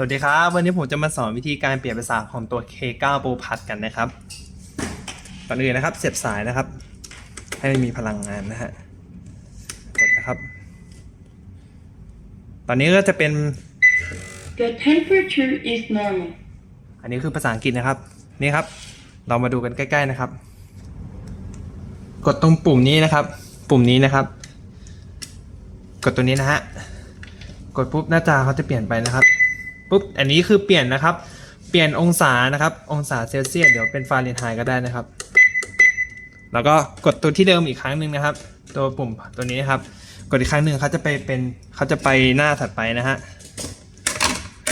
สวัสดีครับ วันนี้ผมจะมาสอนวิธีการเปลี่ยนภาษาของตัว K9 Pro Plus กันนะครับก่อนอื่นนะครับ เสียบสายนะครับ ให้มันมีพลังงานนะฮะกดนะครับ ตอนนี้ก็จะเป็น The temperature is normal. อันนี้คือภาษาอังกฤษนะครับ นี่ครับ เรามาดูกันใกล้ ๆนะครับ กดตรงปุ่มนี้นะครับ ปุ่มนี้นะครับ กดตัวนี้นะฮะ กดปุ๊บหน้าจาเขาจะเปลี่ยนไปนะครับ ปุ๊บอันนี้คือเปลี่ยนนะครับ เปลี่ยนองศานะครับ องศาเซลเซียสเดี๋ยวเป็นฟาเรนไฮต์ก็ได้นะครับ แล้วก็กดตัวที่เดิมอีกครั้งหนึ่งนะครับ ตัวปุ่มตัวนี้นะครับ กดอีกครั้งหนึ่งเขาจะไปเป็นเขาจะไปหน้าถัดไปนะฮะ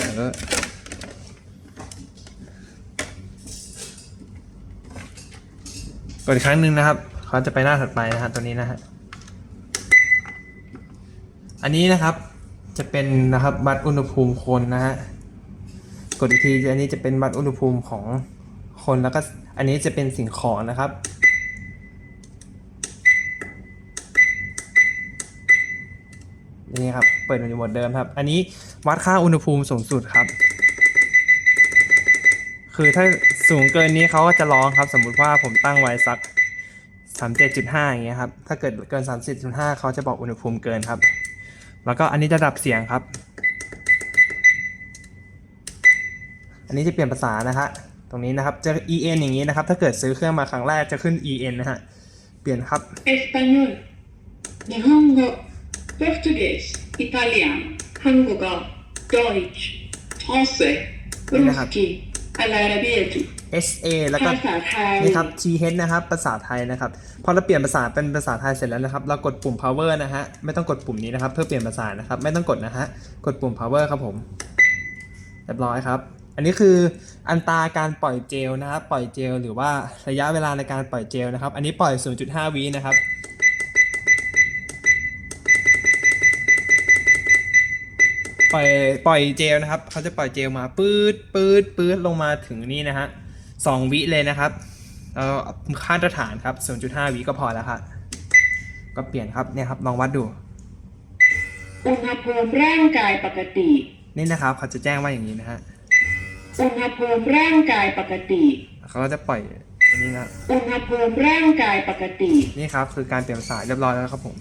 แล้วก็กดอีกครั้งหนึ่งนะครับเขาจะไปหน้าถัดไปนะฮะตัวนี้นะฮะอันนี้นะครับ จะเป็นนะครับวัดอุณหภูมิคนนะฮะกดอีกทีอันนี้จะเป็นวัดอุณหภูมิของคนแล้วก็อันนี้จะเป็นสิ่งของนะครับ นี่ครับ เปิดอยู่หมดเดิมครับ อันนี้วัดค่าอุณหภูมิสูงสุดครับ คือถ้าสูงเกินนี้เขาก็จะร้องครับ สมมุติว่าผมตั้งไว้สัก37.5อย่างเงี้ยครับ ถ้าเกิดเกิน30.5เขาจะบอกอุณหภูมิเกินครับ แล้วก็อันนี้จะดับเสียงครับ อันนี้จะเปลี่ยนภาษานะฮะ ตรงนี้นะครับ จะ en อย่างนี้นะครับ ถ้าเกิดซื้อเครื่องมาครั้งแรกจะขึ้น en นะฮะ เปลี่ยนครับ Español. 日本语 Portuguese. Italiano. 韩国语 Deutsch. Français. Ruski. Al-Arabiati. sa แล้วก็ภาษาไทยนี่ครับ th นะครับ ภาษาไทยนะครับ พอเราเปลี่ยนภาษาเป็นภาษาไทยเสร็จแล้วนะครับ เรากดปุ่ม power นะฮะ ไม่ต้องกดปุ่มนี้นะครับ เพื่อเปลี่ยนภาษานะครับ ไม่ต้องกดนะฮะ กดปุ่ม power ครับผม เรียบร้อยครับ อันนี้คืออันตราการปล่อยเจลนะครับ ปล่อยเจลหรือว่าระยะเวลาในการปล่อยเจลนะครับ อันนี้ปล่อย 0.5 วินะครับปล่อยปล่อยเจลนะครับ เขาจะปล่อยเจลมาปื๊ดปื๊ดปื๊ดลงมาถึงนี่นะฮะ สองวิเลยนะครับแล้วค่าตรฐานครับ 0.5 วิก็พอแล้วครับก็เปลี่ยนครับเนี่ยครับลองวัดดูอุณหภูมิร่างกายปกติ นี่นะครับเขาจะแจ้งว่าอย่างนี้นะฮะอุณหภูมิร่างกายปกติเขาก็จะปล่อยอันนี้นะอุณหภูมิร่างกายปกติ นี่ครับคือการเปลี่ยนสายเรียบร้อยแล้วครับผม